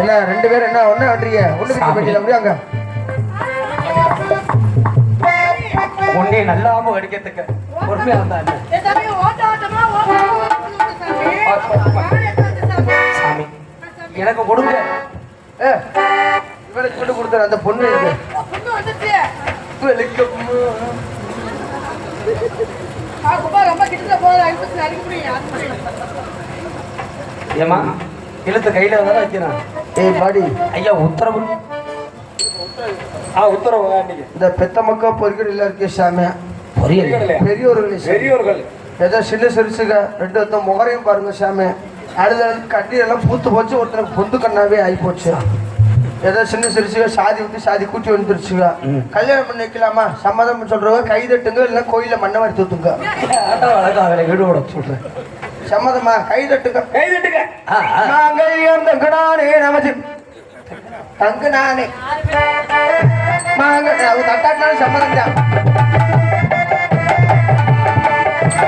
என்ன ரெண்டு பேரும் என்ன ஒண்ணு ஆடுறீங்க ஒண்ணு அப்படியே அங்க உன்னை நல்லாம அடிக்கிறதுக்கு பொறுமையா? ஏ சாமி, எனக்கு கொடுங்க. இவனுக்கு கொண்டு கொடுத்தாரு அந்த பொண்ணு இருக்கு. ஏமா இழுத்து கையில தானே வைக்கிறேன். ஏய் பாடி ஐயா உத்தரவு. ஆ உத்தரவு இந்த பெத்த மக்கா பொறிக்கல் இல்ல இருக்கே சாமி. பெரியவர்கள். பெரியவர்கள் ஏதோ சின்ன சிறுசுக ரெண்டு ஒருத்தன் முகரையும் பாருங்க சாமி. அடுத்த கட்டி எல்லாம் பூத்து போச்சு ஒருத்தனுக்கு பொந்து கண்ணாவே ஆகி போச்சு ஏதோ சின்ன சிறுசுக சாதி விட்டு சாதி கூட்டி வந்துருச்சுங்க. கல்யாணம் பண்ணி வைக்கலாமா சம்மதம் சொல்றவங்க கை தட்டுங்க இல்ல கோயில மண்ணை மாதிரி தூத்துங்க. ஈடுபட சொல்றேன் சம்மதமா? கை தட்டுங்க. கை ஆ. மாங்கல்யம் தங்குனானே நமது. தங்குனானே மாங்க அது தட்டாட்டினாலும் சம்மதம் தான்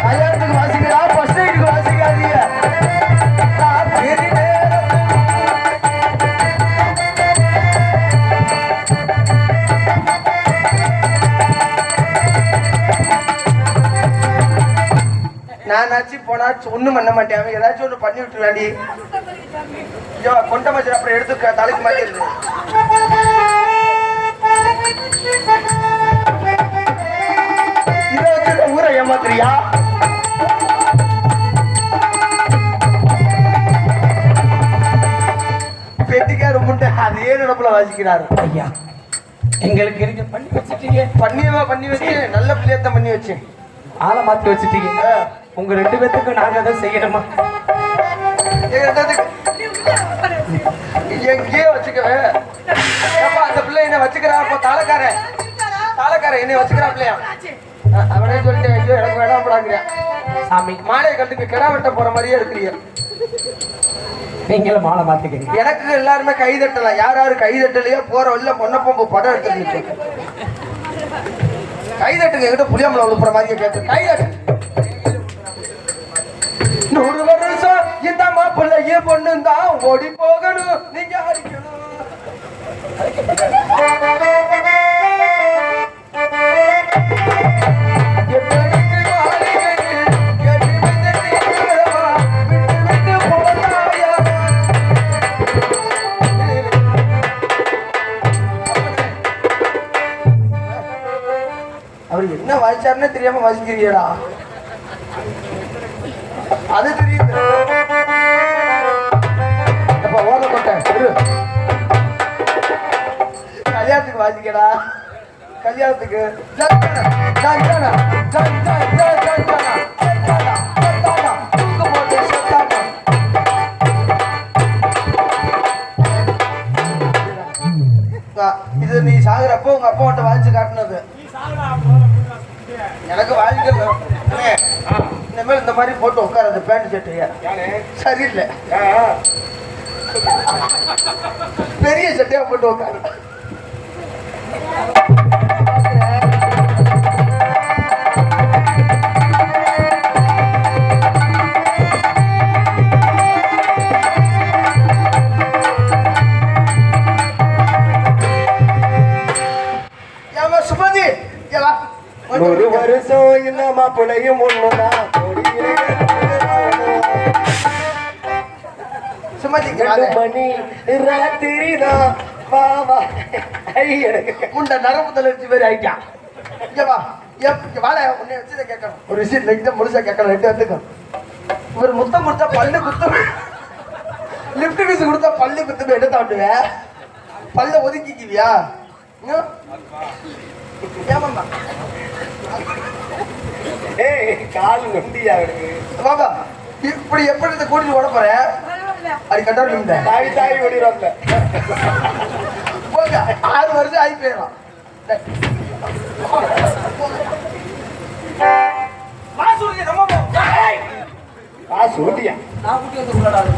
கல்யாணத்துக்கு வாசிக்கிறா நானாச்சு போனா ஒண்ணும் பண்ண மாட்டேன். ஏதாச்சும் ஒண்ணு பண்ணி விட்டுருவாடி. ஐயோ கொண்ட மச்சர் அப்புறம் எடுத்து க- தலைக்கு மாட்டிடுது இதை வச்சு ஊரை ஏமாத்துறியா? பெட்டிக்கார முட்டை அதே நடப்புல வாசிக்கிறாரு. ஐயா எங்களுக்கு இருக்க பண்ணி வச்சுட்டீங்க. பண்ணியவா பண்ணி வச்சு நல்ல பிள்ளையத்தான் பண்ணி வச்சேன் ஆளை மாத்தி வச்சுட்டீங்க. உங்க ரெண்டு பேத்துக்கு நாங்க அதை செய்யணுமா. எங்கேயே வச்சுக்கவே ஏப்பா அந்த பிள்ளை என்ன வச்சுக்கிறா? அப்ப தாளக்காரன்? தாளக்காரன் என்ன வச்சுக்கிறா பிள்ளையா? அவனே சொல்லிட்டேன் ஐயோ எனக்கு வேணாம் போடாங்கிறேன் சாமி. மாலையை கட்டுக்கு கிடா வெட்ட போற மாதிரியே இருக்கிறீங்க. நீங்களும் மாலை மாத்திக்கங்க. எனக்கு எல்லாருமே கை தட்டலாம். யார் யாரு கை தட்டலையோ போற வழியில பொண்ணப்பம்பு படம் எடுத்துட்டு கை தட்டுங்க என்கிட்ட புளியாமல உழுப்புற மாதிரியே கேட்டு கைதட்டு. நூறு வருஷம் இந்த மாப்பிள்ளைய பொண்ணு தான் ஓடி போகணும். நீங்க அடிக்கணும். எப்படிக்கு வச்சாருன்னு தெரியாம வாசிக்கிறீடா அது தெரியுது. கல்யாணத்துக்கு வாசிக்கடா. கல்யாணத்துக்கு. இது நீ சாகுறப்போ உங்க அப்பா உன்ட்ட வாழ்த்து காட்டினது. எனக்கு வாழ்க்கை இனிமேல் இந்த மாதிரி போட்டு உட்காராது பேண்ட் சட்டையா சரியில்லை. பெரிய சட்டையா போட்டு உட்காரு. ஒரு வருஷம் இந்த மாப்பிள்ளையும் ஒண்ணுதான். மணி ராத்திரி தான் வா வா ஐ, எனக்கு. முண்டை நரம்பு தளர்ச்சி மாதிரி ஆயிட்டான் இங்க வா. எப்- இங்க வாழ உன்னை வச்சு கேட்கணும். ஒரு விஷயம் லைட்டா முழுசா கேட்கணும். ரெண்டு வந்துக்கும் இவர் முத்தம் கொடுத்தா பல்லு குத்து லிப்ட் பீஸ் கொடுத்தா பல்லு குத்து என்ன தாண்டுவ? பல்ல ஒதுக்கிக்குவியா? ஏய் கால் நொண்டியா அவனுக்கு பாபா இப்படி எப்படி இந்த கூட்டிட்டு ஓட போற. அது கட்டாரு இந்த தாவி தாவி ஓடிடுவாங்க போங்க ஆறு வருஷம் ஆகி போயிடலாம்.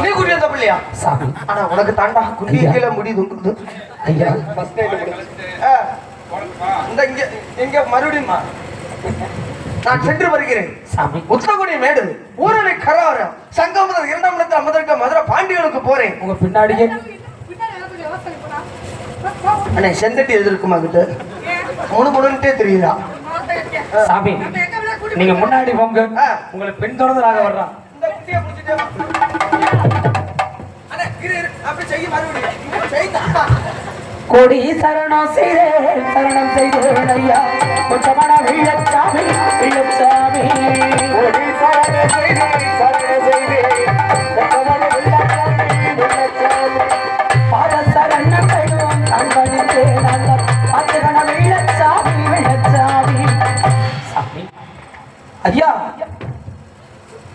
நீ கூட்டி வந்த பிள்ளையா? ஆனா உனக்கு தாண்டா குண்டி கீழே முடி துங்குது. ஐயா ஃபர்ஸ்ட் நைட் முடிச்சு ஆ. இந்த இங்க இங்க மறுபடியும் நான் சென்று வருகிறேன். சாமி. உத்தரகுடி மேடு ஊரலை கராரம் சங்கம் முதல் இரண்டாம் இடத்தில் அமர்ந்திருக்க மதுரை பாண்டியனுக்கு போறேன். உங்க பின்னாடியே பின்னாடி அண்ணே செந்தட்டி எது இருக்குமா கிட்ட? முணு முணுன்ட்டே தெரியுதா? சாமி நீங்க முன்னாடி போங்க. உங்களை பின்தொடர்ந்து நாங்க வர்றோம் அப்படி செய்ய மறுபடியும். செய்தா கொடி சரணம் செய்தேன் சரணம் செய்தேன் ஐயா. கொஞ்சமான வெள்ளச்சாமி வெள்ளச்சாமி கொடி சரண செய்தி சரண செய்தி. கொண்டவன வெள்ளச்சாமி வெள்ளச்சாமி பாத அந்த வெள்ளச்சாமி வெள்ளச்சாமி சாமி. ஐயா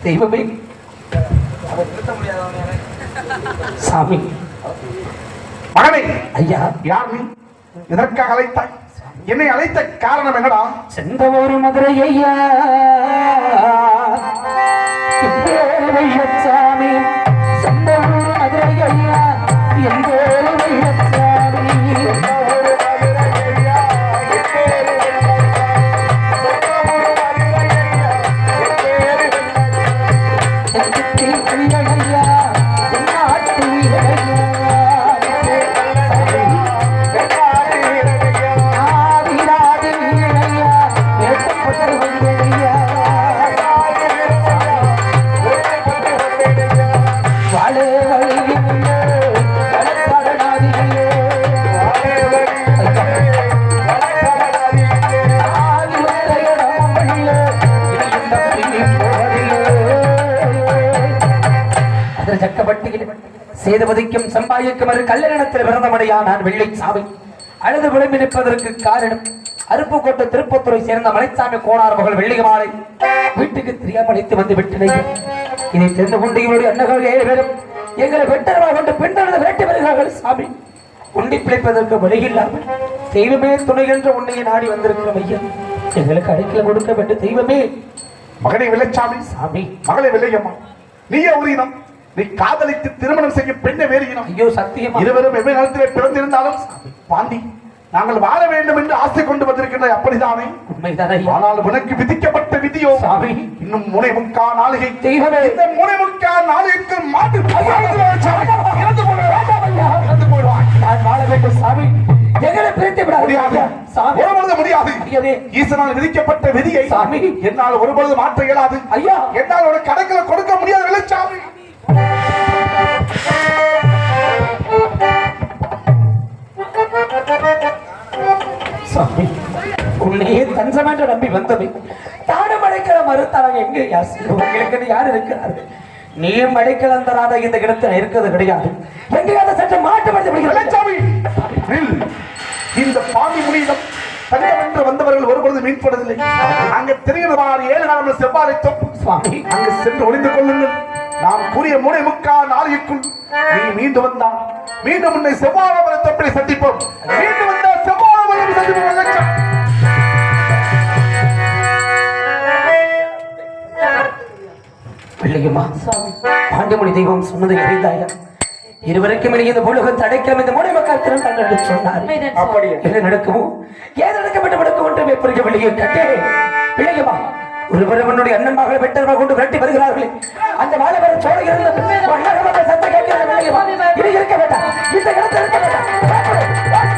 தெய்வமே. சாமி. மகனே ஐயா. யார் நீ? எதற்காக அழைத்தாய்? என்னை அழைத்த காரணம் என்னடா? ஒரு மதுரை ஐயா. சேதுபதிக்கும் ஒரு கல்லணத்தில் பிறந்தமடையா நான் வெள்ளை சாமி அழுது விளம்பி நிற்பதற்கு காரணம் அருப்புக்கோட்டை திருப்பத்துறை சேர்ந்த மலைச்சாமி கோணார் மகள் வெள்ளி மாலை. வீட்டுக்கு தெரியாமல் வந்து விட்டனையே இதை தெரிந்து கொண்டு இவருடைய அண்ணர்கள் ஏழு பேரும் எங்களை வெட்டரமாக கொண்டு பின்தொடர்ந்து வேட்டு வருகிறார்கள் சாமி. உண்டி பிழைப்பதற்கு வழியில்லாமல் தெய்வமே துணை என்று உன்னையை நாடி வந்திருக்கிறோம் ஐயா. எங்களுக்கு அடைக்கல கொடுக்க வேண்டும் தெய்வமே. மகனை விளைச்சாமி சாமி. மகளை விளையம்மா நீயே ஒரு இனம் நீ காதலித்து திருமணம் செய்யும் பெண்ணை வேறு இனம். ஐயோ சத்தியமா? இருவரும் வெவ்வேறு நிலத்திலே பிறந்திருந்தாலும் பாண்டி நாங்கள் வாழ வேண்டும் என்று ஆசை கொண்டு வந்திருக்கின்ற அப்படித்தானே உண்மைதான்? ஆனால் உனக்கு விதிக்கப்பட்ட விதியோ? சாமி. இன்னும் முனை முக்கா நாளிகை. தெய்வமே. இந்த முனை முக்கா நாளிகைக்கு மாட்டு இறந்து இறந்து போடுவாய் நான் வாழ வேண்டும் சாமி. எங்களை பிரித்து விடாது முடியாது. சாமி. ஒரு பொழுது முடியாது. ஈசனால் விதிக்கப்பட்ட விதியை சாமி. என்னால் ஒரு பொழுது மாற்ற இயலாது. ஐயா. என்னால் ஒரு கணக்கில கொடுக்க முடியாது வெள்ளச்சாமி சாமி. உன்னையே தஞ்சம் என்று நம்பி வந்தவை தானும் அடைக்கல மறுத்தாங்க எங்க உங்களுக்கு யார் இருக்கிறார்கள் நீயும் அடைக்கலம் தராத இந்த இடத்துல இருக்கிறது கிடையாது. எங்கேயாவது சற்று வெள்ளச்சாமி நில். இந்த பாண்டி முனியிடம் தங்கம் என்று வந்தவர்கள் ஒரு பொழுது மீட்படுவதில்லை அங்க தெரிகிறவாறு ஏழு நாள் தொப்பு. சுவாமி. அங்கு சென்று ஒளிந்து கொள்ளுங்கள். நாம் கூறிய முனை முக்கா நாளைக்குள் நீ மீண்டு வந்தான் மீண்டும் உன்னை செவ்வாழவரை தொப்பிலை சந்திப்போம். மீண்டும் வந்தால் தெய்வம் சொன்னதை அறிந்தாயா? இருவருக்கும் இடையே இந்த உலகம் தடைக்கலாம் இந்த மூடை மக்கள் திறன் தங்கள் சொன்னார் அப்படியே. என்ன நடக்குமோ? ஏது நடக்கப்பட்டு நடக்கும் ஒன்றும் எப்படி வெளியே கட்டே? பிள்ளையம்மா அண்ணன் மகளை வெட்டமாக கொண்டு விரட்டி வருகிறார்களே. அந்த வாழை வர சோழ சத்தம் கேட்கிறது பிள்ளையம்மா இது இருக்க வேண்டாம். இந்த இடத்தில் இருக்க வேண்டாம்.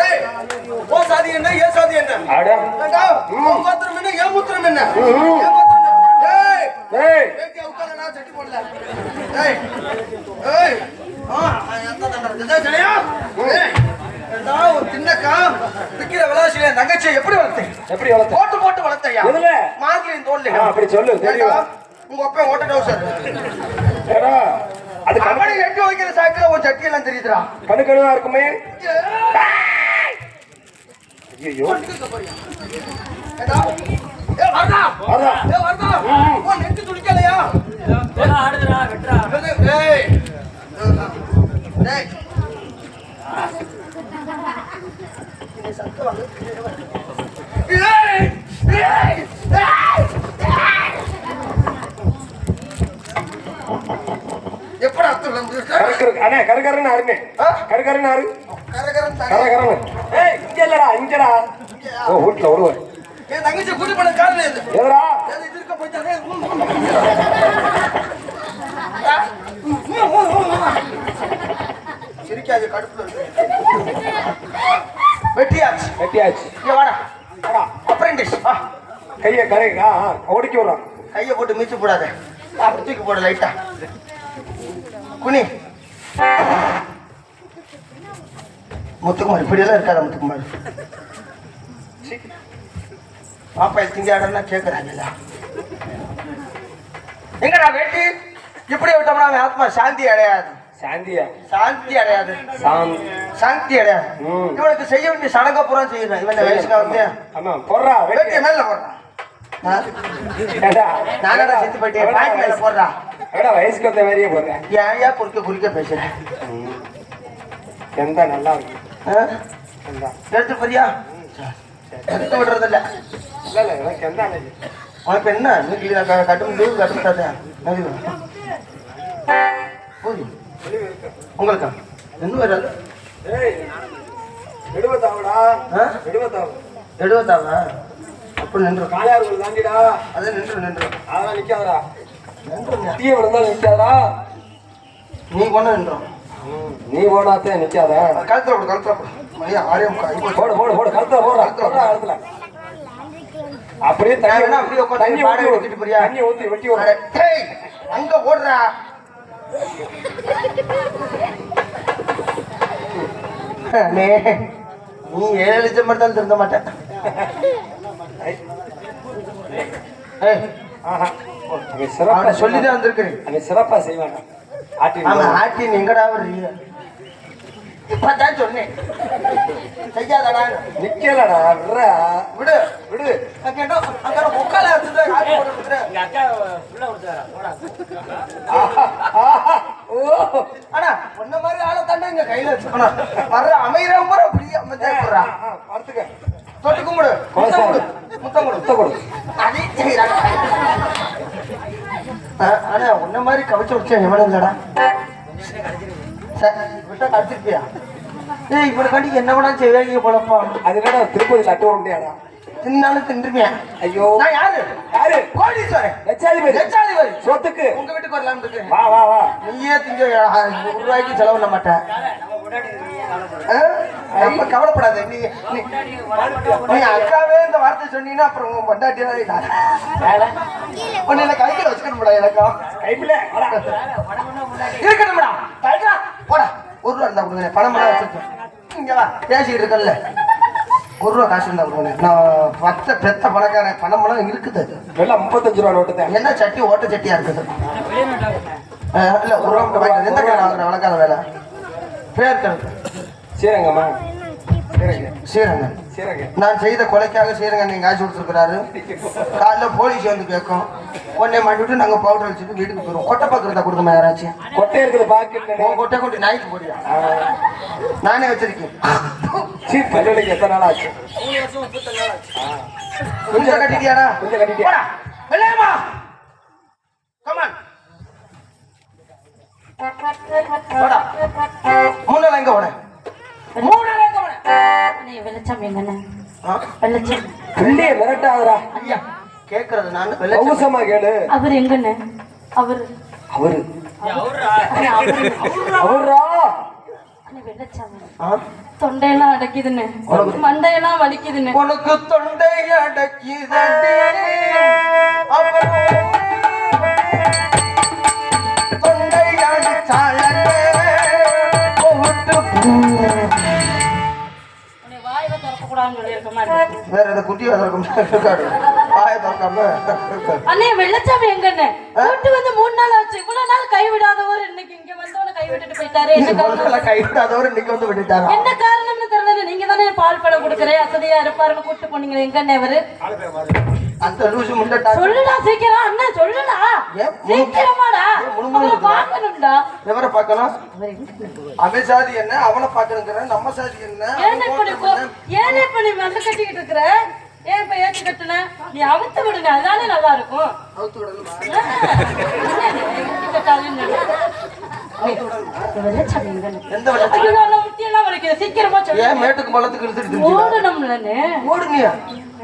டேய், உன் சாதி என்ன என் சாதி என்ன? கோத்திரம் என்ன என் மூத்திரம் என்ன? ஏய் சட்டி போடல. டேய், ஏய், ஆ, எந்த தண்டனை ஜெனியா, ஏய், விக்கிற விலாசியில என் தங்கச்சியை எப்படி வளர்த்தீங்க? எப்படி வளர்த்த போட்டு போட்டு வளர்த்தையா? மார்கழியின் தோல்லையா? ஆ, அப்படி சொல்லு, தெரியும். ஏண்டா, உங்க அப்பா ஓட்ட டவுசர் ஏடா, அது கணு அவனை எட்டு வைக்கிற சாக்கில உன் கணு கணுவா இருக்குமே. ஐயோ வரதா வரதா. ஏ வரதா உன் நெஞ்சு துடிக்கலையா? டேய் டேய் டேய் டேய் எப்படா அர்த்தம் வந்து கருக்கரு அருமே ஆ? கருக்கருன்னு அரு கரகரன் ஏய் இங்க இல்லடா இங்கடா. ஓ வீட்டுல ஒருவர். என் தங்கச்சி கூட்டி போன காரணம் இது ஏது இது இருக்க போயிட்டாலே சிரிக்காது கடுப்புல வெட்டியாச்சு. கட்டியாச்சு இங்க வாடா. வாடா. அப்ரெண்டிஸ் கையை கரைக்கா ஒடிக்க விடுறான் கையை போட்டு மீச்சு போடாத. அப்படி தூக்கி போட லைட்டா குனி முத்துக்குமார் இப்படியெல்லாம் இருக்காத முத்துக்குமார்? பாப்பா திங்காடன்னா கேட்கறாங்கல்ல எங்கடா வேட்டி? இப்படி விட்டோம்னா அவன் ஆத்மா சாந்தி அடையாது. சாந்தியா? சாந்தி அடையாது. சாந்தி. அடையாது. இவனுக்கு செய்ய வேண்டிய சடங்க பூரா செய்யணும். இவன் வயசுக்கு வந்து ஆமா போடுறா வேட்டிய. மேல போடுறான் ஆ? ஏடா நானடா செத்து போயிட்டேன். பாயிண்ட் மேல போடுறா. ஏடா வயசுக்கு வந்த மாதிரியே போடுறேன் ஏன் ஏன் குறுக்க குறுக்க பேசுறேன் எந்த நல்லா இருக்கு எடுத்து போறியா எடுத்து விடுறது இல்ல இல்ல எனக்கு எந்த உனக்கு என்ன வீட்டுல க- கட்ட முடியும் கட்ட முடியாத போதும் உங்களுக்கு இன்னும் வராது ஆ? விடுவதாவு எழுபத்தாவா அப்படி நின்று காளையார்கள் தாண்டிடா அது நின்று நின்று அதெல்லாம் நிக்காதடா தீய விழுந்தாலும் நிக்காதடா நீ கொண்டு நின்றோம். நீ போடாத்தே நிக்காத? கழுத்துல போடு கழுத்துல போடு. மணி ஆறே முக்கால் போடு போடு போடு கழுத்துல போடுறா போடுறா கழுத்துல. அப்படியே தண்ணி அப்படியே உட்கார்ந்து தண்ணி பாடம் ஊத்தி எடுத்துட்டு போறியா? தண்ணி ஊத்தி வெட்டி விடு. அட, டேய், அங்க ஓடுறா. நீ ஏழு லட்சம் மட்டும் தான் திருந்த மாட்டேன். ஏய், ஆஹா. அவன் அவனை சிறப்பா சொல்லிதான் வந்திருக்கிறேன். அவன் சிறப்பா செய்வான். ஆட்டி அவன் ஆட்டி எங்கடா வர்றீங்க இப்பதான் சொன்னேன். செய்யாதடா. நிக்கலடா விடுறா. விடு விடு. அங்க அங்க முக்கால ஆனா உன்ன மாதிரி ஆளை தாண்டா இங்க கையில வச்சுக்கணும் வர்ற பூரா அப்படியே ஆ, பார்த்துக்க. தொட்டு கும்பிடு. முத்தம் கொடு. முத்தம் கொடு. முத்தம் கொடு. ஆனா உன்ன மாதிரி கவிச்சு விடுச்சா எவனும் இல்லடா. சரி, விட்டா கடிச்சிருப்பியா ஏய் இவனுக்காண்டி என்ன வேணாலும் செய்வாங்க போலப்பா. அது என்னடா திருப்பதி லட்டு உருண்டையாடா? தின்னாலும் தின்றுவேன் ஐயோ. நான் யாரு? யாரு? கோடீஸ்வரன். லட்சாதிபதி. லட்சாதிபதி. சொத்துக்கு. உங்க வீட்டுக்கு வரலாம்னு இருக்கேன் வா வா வா. நீயே திங்க ஒரு ரூபாய்க்கு செலவு பண்ண மாட்டேன். நம்ம கவலைப்படாத. நீ அக்காவே இந்த வார்த்தை சொன்னீங்கன்னா அப்புறம் உன் பொண்டாட்டியெல்லாம் உன்னை என்ன வச்சுக்கணும்டா எனக்கும். இருக்கணும்டா கைடா போடா. ஒரு ரூபா இருந்தா கொடுங்க. பணம் எல்லாம் வச்சிருக்கேன் இங்க வா. பேசிக்கிட்டு இருக்கல ஒரு ரூபா காசு இருந்தா கொடுங்க. நான் பத்த பெத்த பணக்காரன். பணம் எல்லாம் இருக்குது. வெள்ளம் முப்பத்தஞ்சு ரூபா நோட்டு தான் என்ன சட்டி? ஓட்ட சட்டியா இருக்குது. இல்ல ஒரு ரூபா எந்த கடை வாங்குற? வழக்காத வேலை. பேர் கணக்கு சீரங்கம்மா சீரங்க. சீரங்க. நான் செய்த கொலைக்காக ஸ்ரீரங்கன் நீங்க காசு கொடுத்துருக்காரு காலைல போலீஸ் வந்து கேட்கும். உடனே மாட்டிவிட்டு நாங்க பவுடர் வச்சுட்டு வீட்டுக்கு போயிடுவோம். கொட்டை பக்கத்தை கொடுக்குமா யாராச்சும் கொட்டை இருக்குது பாக்கெட்ல? உன் கொட்டை கொண்டு நாய்க்கு போடியா நானே வச்சிருக்கேன். எத்தனை நாள் ஆச்சு? கொஞ்சம் கட்டிட்டியாடா? கொஞ்சம் கட்டிட்டியா? போடா. வெள்ளையம்மா கமான் போடா. எங்க போன? வெளிச்சம் எங்கண்ணே? ஆ? வெளிச்சம் பிள்ளைய மிரட்டாதடா ஐயா. கேக்குறது நான் கேளு. அவர் எங்கண்ணே? அவர். அவரு. அவரு? தொண்டையெல்லாம் அடைக்குதுண்ணே. மண்டையெல்லாம் வலிக்குதுண்ணே. உனக்கு தொண்டை அப்புறம் தொண்டை அடிச்சாலே. வேற எந்த குட்டி வளர்க்கும் இருக்காரு வாய திறக்காம. இருக்காரு அண்ணே வெள்ளச்சாமி எங்கண்ணே? கூட்டு வந்து மூணு நாள் ஆச்சு. இவ்வளவு நாள் கைவிடாதவர் இன்னைக்கு இங்க வந்தவன கை விட்டுட்டு போயிட்டாரு. என்ன காரணம்? முதல்ல கைவிடாதவர் இன்னைக்கு வந்து விட்டுட்டாரா? என்ன காரணம்னு தெரியல நீங்க தானே பால் பழம் கொடுக்குறேன் அசதியா இருப்பாருன்னு கூட்டு போனீங்க எங்கண்ணே அவரு அந்த லூசு முண்டட்டா சொல்லுடா சீக்கிரம் அண்ணா சொல்லுடா? சீக்கிரமாடா. அவரை? பார்க்கணும்டா. எவரை பார்க்கணும் அவன் சாதி என்ன? அவனை பார்க்கணுங்கிற நம்ம சாதி என்ன? ஏன் இப்ப கோ- ஏன் இப்ப நீ வந்து கட்டிக்கிட்டு இருக்கிற? ஏன் இப்ப ஏத்தி கட்டுன? நீ அவுத்து விடுங்க. அதானே நல்லா இருக்கும். அவுத்து விடணுமா? கட்டாதுன்னு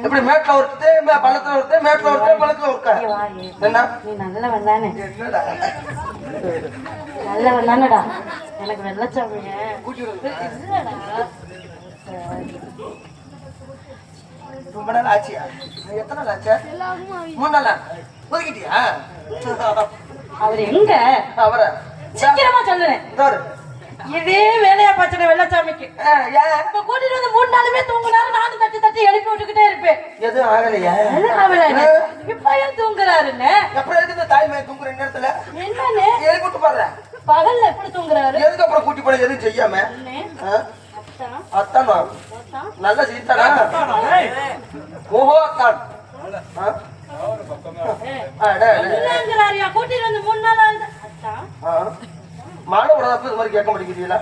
எப்படி மேட்ல ஒருத்தே பள்ளத்துல ஒருத்தே மேட்ல ஒருத்தே பள்ளத்துல ஒருக்கா? என்ன? நீ நல்லவன் தானே. என்னடா? நல்லவன் தானடா. எனக்கு வெள்ளச்சாமிங்க ரொம்ப நாள் ஆச்சியா எத்தனை நாள் ஆச்சா? மூணு நாளா? ஒதுக்கிட்டியா? அவர் எங்க? அவரை. சீக்கிரமா சொல்லுறேன். இதே வேலையா பாச்சன வெள்ளச்சாமிக்கு. இப்ப கூட்டிட்டு வந்து மூணு நாளுமே தூங்குனாரு நானும் தட்டி தட்டி எழுப்பி விட்டுக்கிட்டே இருப்பேன். எதுவும் ஆகலையா? அவள இப்ப ஏன் தூங்குறாருன்னு? அப்புறம் எதுக்கு இந்த தாய்மையை தூங்குற நேரத்துல என்னன்னு? எழுதி கூட்டு பாடுறேன் பகல்ல எப்படி தூங்குறாரு? எதுக்கு அப்புறம் கூட்டி போன எதுவும் செய்யாம? அத்தான். நல்ல சீத்தானா ஓஹோ அத்தான்? கூட்டிட்டு வந்து மூணு நாள் மாலை விடாதப்ப இது மாதிரி கேட்க மாட்டேங்கிறீங்களா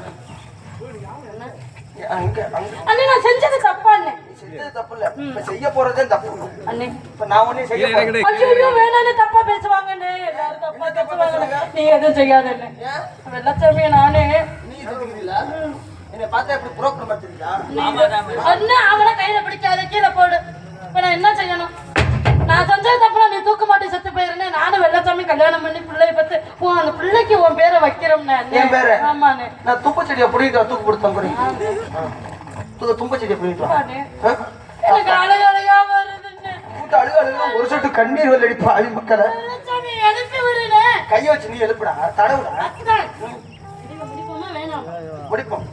அண்ணே நான் செஞ்சது தப்பா அண்ணே செஞ்சது தப்பு இல்ல இப்ப செய்ய போறதே தப்பு. அண்ணே. இப்ப நான் ஒண்ணே செய்ய போறேன். ஐயோ தப்பா பேசுவாங்கண்ணே. எல்லாரும் தப்பா பேசுவாங்க நீ எதுவும் செய்யாதண்ணே. ஏன்? வெள்ளச்சாமியை நானே. நீ செஞ்சுக்கிறீங்களா என்னை பார்த்தா எப்படி புரோக்கர் மாத்திருக்கா அண்ணே அவனை கையில பிடிக்காத கீழே போடு. இப்ப நான் என்ன செய்யணும்? நான் செஞ்சது தப்புனா நீ தூக்க மாட்டி செத்து போயிருந்தேன் நானும் வெள்ளச்சாமி கல்யாணம் பண்ணி பிள்ளைய பத்து உன் அந்த பிள்ளைக்கு உன் பேரை வைக்கிறோம்னே என் பேரை? ஆமாண்ணே. நான் தும்ப செடியை பிடிக்கிட்டு வா, தூக்கு கொடுத்தேன் புரியுது தும்ப செடியை பிடிக்கிட்டு வா. ஆ? எனக்கு அழகு அழகா வருதுண்ணே. கூட்டு அழுக அழுக ஒரு சொட்டு கண்ணீர் வெள்ள அடிப்பா அழி மக்களை. எழுப்பி விடுனே கையை வச்சு நீ எழுப்புடா தடவுடா. அத்தான். இதுல முடிப்போமா வேணாம்? முடிப்போம்.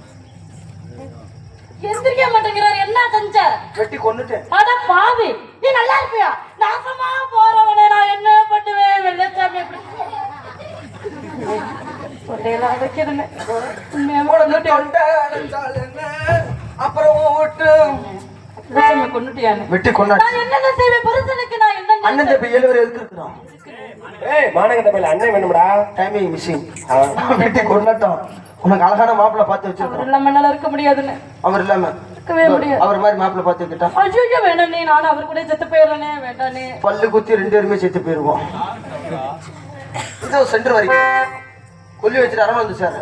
எந்திரிக்க மாட்டேங்கிறார் என்ன செஞ்ச? வெட்டி கொன்னுட்டேன். அட பாவி. நீ நல்லா இருப்பியா? நாசமா போறவனே நான் என்ன பண்ணுவேன்? வெள்ளச்சாமி எப்படி? அடைஞ்சால் என்ன? அப்புறம் உன் விட்டு கொண்டாடி நான் என்னென்ன செய்வேன்? புருஷனுக்கு நான் என்ன அண்ணன் தப்பி ஏழு பேர் எதுக்கு இருக்கிறோம்? ஏய் அண்ணன் வேணும்டா. டைமிங் மிஷின் வெட்டி கொண்டாட்டோம். உனக்கு அழகான மாப்பிள்ளை பார்த்து வச்சிருக்கோம். இல்லாம என்னால இருக்க முடியாதுன்னு. அவர் இல்லாம. இருக்கவே முடியாது. அவர் மாதிரி மாப்பிள்ளை பார்த்து வைக்கிட்டா ஐயோ வேணாம் நீ நானும் அவர் கூட செத்து போயிடுறேனே வேண்டானே பல்லு குத்தி ரெண்டு பேருமே செத்து போயிருவோம். இது சென்டர் வரைக்கும் கொல்லி வச்சுட்டு அரவணை வந்து சார்.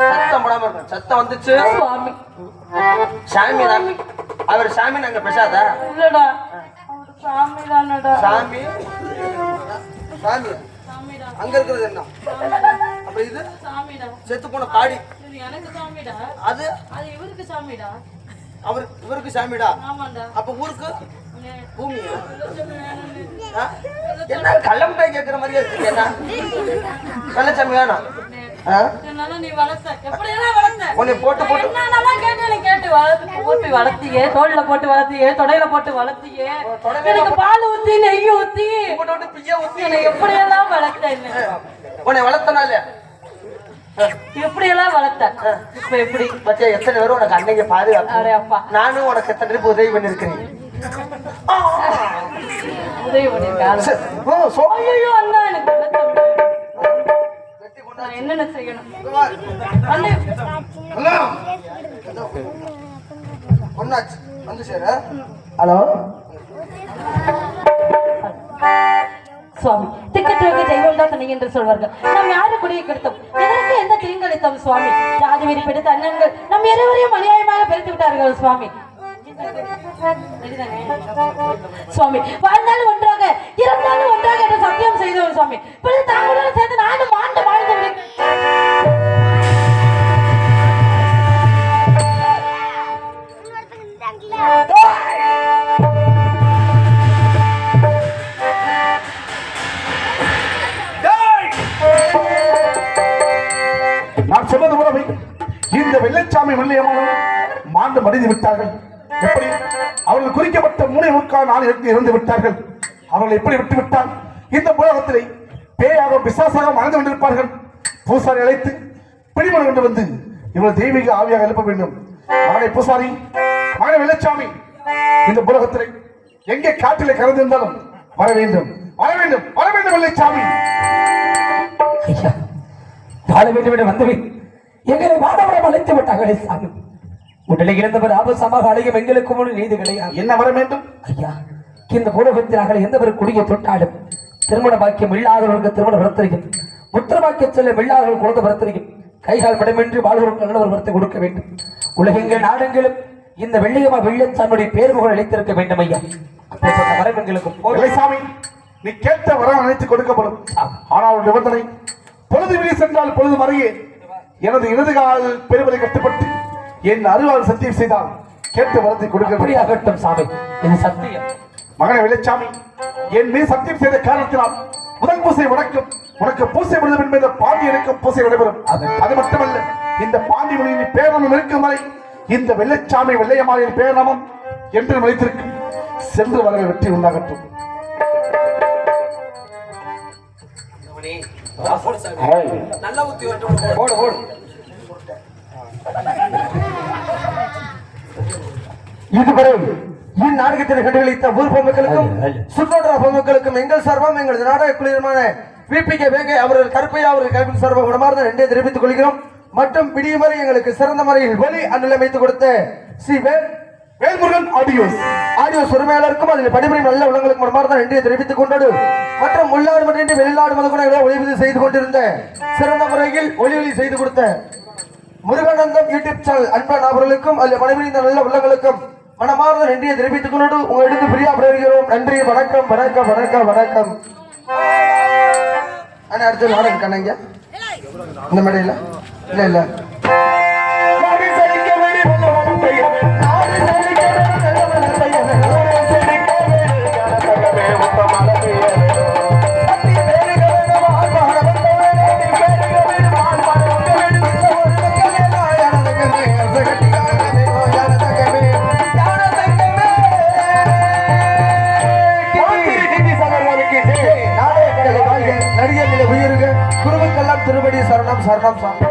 சத்தம் படாம இருக்கும் சத்தம் வந்துச்சு. சாமி அவர் சாமி நாங்க பேசாதா? இல்லடா. சாமி தானடா. சாமி. சாமி. அங்க இருக்கிறது என்ன? அப்ப இது? சாமிடா செத்து போன காடி. எனக்கு சாமிடா. அது? அது இவருக்கு சாமிடா. அவர் இவருக்கு சாமிடா? அப்ப ஊருக்கு? பூமியா? என்ன கள்ளமிட்டாய் கேட்கிற மாதிரியே இருக்கு என்ன வெள்ளச்சாமி வேணாம் உன்னை போட்டு போட்டு. போட்டு வளர்த்தியே தோல்ல போட்டு வளர்த்தியே தொடையில போட்டு வளர்த்தியே. எனக்கு பால் ஊத்தி நெய் ஊத்தி. போட்டு விட்டு பிய்ய ஊத்தி. என்னை எப்படியெல்லாம் வளர்த்த என்ன உன்னை வளர்த்தனால. எப்படியெல்லாம் வளர்த்த. இப்ப எப்படி? பத்தியா எத்தனை பேரும் உனக்கு அன்னைக்கு பாதுகாப்பு? அப்பா. நானும் உனக்கு எத்தனை பேருக்கு உதவி பண்ணிருக்கிறேன் உதவி ஐயோ அண்ணா எனக்கு என்னென்ன செய்யணும்? ஒன்னாச்சு வந்து சேர. ஹலோ? சுவாமி. திக்கற்றவங்க தெய்வம் தான் துணை என்று சொல்வார்கள். நாம் யாரு குடியை கெடுத்தோம்? எதற்கு எந்த தீங்களித்தோம் சுவாமி? ஜாதி வெறி பிடித்த அண்ணன்கள் நம் இருவரையும் அநியாயமாக பிரித்து விட்டார்கள் சுவாமி. சுவாமி வாழ்ந்தாலும் ஒன்றாக இறந்தாலும் ஒன்றாக என்று சத்தியம் செய்தோம் சுவாமி. இப்பொழுது தாங்களுடன் சேர்ந்து நானும் இந்த வெள்ளச்சாமி வெள்ளையமான மாண்டு மடிந்து விட்டார்கள். எப்படி? அவர்கள் குறிக்கப்பட்ட மூனை முக்கால் நாள் இருந்து இறந்து விட்டார்கள். அவர்கள் எப்படி விட்டு விட்டால்? இந்த உலகத்திலே பேயாக பிசாசாக மறந்து கொண்டிருப்பார்கள். பூசாரி அழைத்து பிடிமணி கொண்டு வந்து இவர்கள் தெய்வீக ஆவியாக எழுப்ப வேண்டும். மகனை பூசாரி மகனை வெள்ளச்சாமி. இந்த உலகத்திலே எங்கே காற்றிலே கலந்திருந்தாலும் வர வேண்டும். வர வேண்டும். வர வேண்டும் வெள்ளச்சாமி. ஐயா வாழ வேண்டும் என வந்தவை எங்களை வாழவிடம் அழைத்து விட்டார்களே சாமி. உடலை இழந்தவர் ஆபசமாக அழையும் எங்களுக்கு முன் நீதி கிடையாது. என்ன வர வேண்டும்? ஐயா இந்த பூலகத்தில் நாங்கள் எந்த ஒரு குடியை தொட்டாலும் திருமண பாக்கியம் இல்லாதவர்களுக்கு திருமண பரத்தரிக்கும் புத்திர பாக்கியம் செல்ல இல்லாதவர்கள் குழந்தை பரத்தரிக்கும் கைகால் மடமின்றி வாழ்வருக்கு நல்ல ஒரு வரத்தை கொடுக்க வேண்டும். உலகெங்கில் நாடெங்கிலும் இந்த வெள்ளியம்மா வெள்ளச்சாமியுடைய பேர் புகழ் அளித்திருக்க வேண்டும் ஐயா. வரம் எங்களுக்கு. வெள்ளைசாமி நீ கேட்ட வரம் நினைத்து கொடுக்கப்படும். ஆனால் நிபந்தனை பொழுது விழி சென்றால் பொழுது மறையே. எனது இடது கால் பெறுவதை கட்டுப்பட்டு என் அருவாள் சத்தியம் செய்தால் கேட்ட வரத்தை கொடுக்க அப்படி ஆகட்டும் சாமி. இது சத்தியம். மகனே வெள்ளச்சாமி என் மீது சத்தியம் செய்த காரணத்தினால் முதல் பூசை வணக்கம் உனக்கு பூசை விடுதல் என்பது பாண்டியனுக்கும் பூசை நடைபெறும். அது அது மட்டுமல்ல இந்த பாண்டி மொழியின் பேரனம் இருக்கும் வரை இந்த வெள்ளச்சாமி வெள்ளையம்மாளின் பேரனமும் என்று நிலைத்திருக்கும் சென்று வர வெற்றி உண்டாகட்டும். ஓடு ஓடு இதுவரை இந்நாடகத்தில் கண்டுகளித்த ஊர் பொதுமக்களுக்கும் சுற்றுலா பொதுமக்களுக்கும் எங்கள் சார்பாம் எங்களது நாடக குழுவினமான விபிகே வேங்கை அவர்கள் கருப்பையா அவர்கள் கைப்பின் சார்பாக உடமார்ந்த நன்றியை தெரிவித்துக் கொள்கிறோம். மற்றும் விடியும் வரை எங்களுக்கு சிறந்த முறையில் ஒளி அனுலமைத்துக் கொடுத்த ஸ்ரீ வேல் வேல்முருகன் ஆடியோஸ் ஆடியோ உரிமையாளருக்கும் அதில் பணிபுரியும் நல்ல உள்ளங்களுக்கு மனமார்ந்த நன்றியை தெரிவித்துக் கொண்டோடு மற்றும் உள்நாடு மற்றும் வெளிநாடு முதற்கொண்டு ஒளிபதிவு செய்து கொண்டிருந்த சிறந்த முறையில் ஒளிவெளி செய்து கொடுத்த முருகானந்தம் யூடியூப் சேனல் அன்பான நபர்களுக்கும் அதில் பணிபுரிந்த நல்ல உள்ளங்களுக்கும் மனமார்ந்த நன்றியை தெரிவித்துக் கொண்டு உங்களிடத்து பிரியா வருகிறோம் நன்றி வணக்கம் வணக்கம் வணக்கம் வணக்கம். அண்ணா அடுத்த நாடகம் கண்ணங்க இந்த மேடையில்? இல்லை இல்லை. cavar.